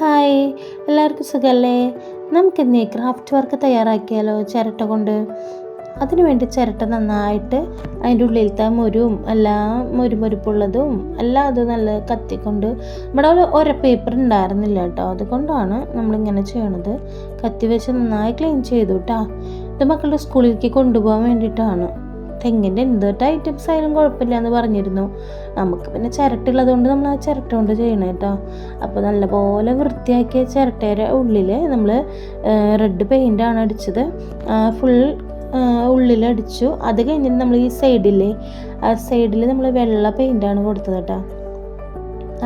Hi. എല്ലാവർക്കും സുഖമല്ലേ നമുക്കിന്ന് ക്രാഫ്റ്റ് വർക്ക് തയ്യാറാക്കിയാലോ ചിരട്ട കൊണ്ട്? അതിനു വേണ്ടി ചിരട്ട നന്നായിട്ട് അതിന്റെ ഉള്ളിലത്തെ മുരും എല്ലാം മുരുമുരുപ്പുള്ളതും എല്ലാം അത് നല്ല കത്തിക്കൊണ്ട് നമ്മുടെ ഒരു ഒര പേപ്പർ ഉണ്ടായിരുന്നില്ല കേട്ടോ. അതുകൊണ്ടാണ് നമ്മളിങ്ങനെ ചെയ്യണത്. കത്തി വെച്ച് നന്നായി ക്ലീൻ ചെയ്തു കേട്ടോ ഇത് മക്കളുടെ സ്കൂളിലേക്ക് കൊണ്ടുപോകാൻ വേണ്ടിയിട്ടാണ്. തെങ്ങിന്റെ എന്തൊട്ട് ഐറ്റംസ് ആയാലും കുഴപ്പമില്ല എന്ന് പറഞ്ഞിരുന്നു. നമുക്ക് പിന്നെ ചിരട്ടുള്ളത് കൊണ്ട് നമ്മൾ ആ ചിരട്ട കൊണ്ട് ചെയ്യണം കേട്ടോ അപ്പോൾ നല്ലപോലെ വൃത്തിയാക്കിയ ചിരട്ടയുടെ ഉള്ളിൽ നമ്മൾ റെഡ് പെയിന്റാണ് അടിച്ചത്. ഫുൾ ഉള്ളിലടിച്ചു അത് കഴിഞ്ഞിട്ട് നമ്മൾ ഈ സൈഡിലെ ആ സൈഡിൽ നമ്മൾ വെള്ള പെയിന്റാണ് കൊടുത്തത് കേട്ടോ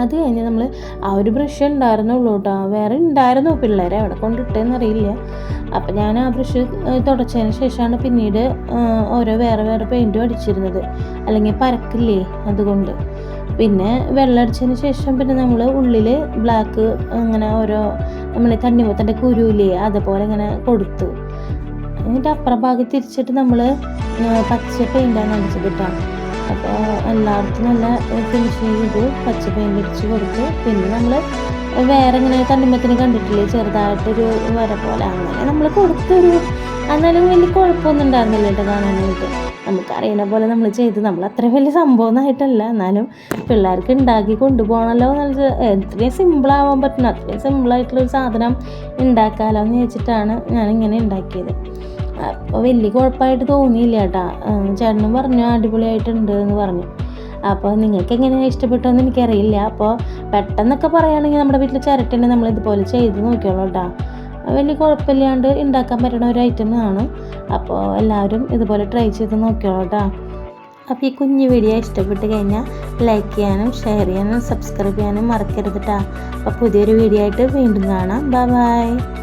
അത് കഴിഞ്ഞ് നമ്മൾ ആ ഒരു ബ്രഷ് ഉണ്ടായിരുന്നുള്ളൂ കേട്ടോ വേറെ ഉണ്ടായിരുന്നു പിള്ളേരെ അവിടെ കൊണ്ടിട്ടേന്ന് അറിയില്ല. അപ്പം ഞാൻ ആ ബ്രഷ് തുടച്ചതിന് ശേഷമാണ് പിന്നീട് ഓരോ വേറെ വേറെ പെയിന്റും അടിച്ചിരുന്നത്. അല്ലെങ്കിൽ പരക്കില്ലേ അതുകൊണ്ട്. പിന്നെ വെള്ളം അടിച്ചതിന് ശേഷം പിന്നെ നമ്മൾ ഉള്ളിൽ ബ്ലാക്ക് അങ്ങനെ ഓരോ നമ്മൾ തണ്ണിമത്തന്റെ കുരുവില്ലേ അതുപോലെ ഇങ്ങനെ കൊടുത്തു. എന്നിട്ട് അപ്പുറം ഭാഗത്ത് തിരിച്ചിട്ട് നമ്മൾ പച്ച പെയിന്റാണ് അടിച്ചത് അപ്പോൾ എല്ലാവർക്കും നല്ല ഫിനിഷ് ചെയ്ത് പച്ച പെയിന്റ് അടിച്ച് കൊടുത്തു. പിന്നെ നമ്മൾ വേറെ ഇങ്ങനെ തണ്ണിമത്തിന് കണ്ടിട്ടില്ലേ? ചെറുതായിട്ടൊരു വര പോലെ. അങ്ങനെ നമ്മൾ കൊടുത്തൊരു എന്നാലും വലിയ കുഴപ്പമൊന്നും ഉണ്ടായിരുന്നില്ല കേട്ടോ കാണാനായിട്ട്. നമുക്കറിയുന്ന പോലെ നമ്മൾ ചെയ്ത് നമ്മൾ അത്ര വലിയ സംഭവമൊന്നായിട്ടല്ല. എന്നാലും പിള്ളേർക്ക് ഉണ്ടാക്കി കൊണ്ടുപോകണമല്ലോ എന്നുള്ള എത്രയും സിമ്പിളാവാൻ പറ്റുന്ന അത്രയും സിമ്പിളായിട്ടുള്ളൊരു സാധനം ഉണ്ടാക്കാമല്ലോ എന്ന് വെച്ചിട്ടാണ് ഞാനിങ്ങനെ ഉണ്ടാക്കിയത്. അപ്പോൾ വലിയ കുഴപ്പമായിട്ട് തോന്നിയില്ല കേട്ടാ ചേട്ടനും പറഞ്ഞു അടിപൊളിയായിട്ടുണ്ട് എന്ന് പറഞ്ഞു. അപ്പോൾ നിങ്ങൾക്ക് എങ്ങനെയാണ് ഇഷ്ടപ്പെട്ടതെന്ന് എനിക്കറിയില്ല. അപ്പോൾ പെട്ടെന്നൊക്കെ പറയുകയാണെങ്കിൽ നമ്മുടെ വീട്ടിൽ ചിരട്ടന്നെ നമ്മൾ ഇതുപോലെ ചെയ്ത് നോക്കിയോളൂ കേട്ടോ വലിയ കുഴപ്പമില്ലാണ്ട് ഉണ്ടാക്കാൻ പറ്റുന്ന ഒരു ഐറ്റം ആണ്. അപ്പോൾ എല്ലാവരും ഇതുപോലെ ട്രൈ ചെയ്ത് നോക്കിയോളൂ കേട്ടോ അപ്പോൾ ഈ കുഞ്ഞു വീഡിയോ ഇഷ്ടപ്പെട്ട് കഴിഞ്ഞാൽ ലൈക്ക് ചെയ്യാനും ഷെയർ ചെയ്യാനും സബ്സ്ക്രൈബ് ചെയ്യാനും മറക്കരുത് കേട്ടോ അപ്പോൾ പുതിയൊരു വീഡിയോ ആയിട്ട് വീണ്ടും കാണാം. Bye bye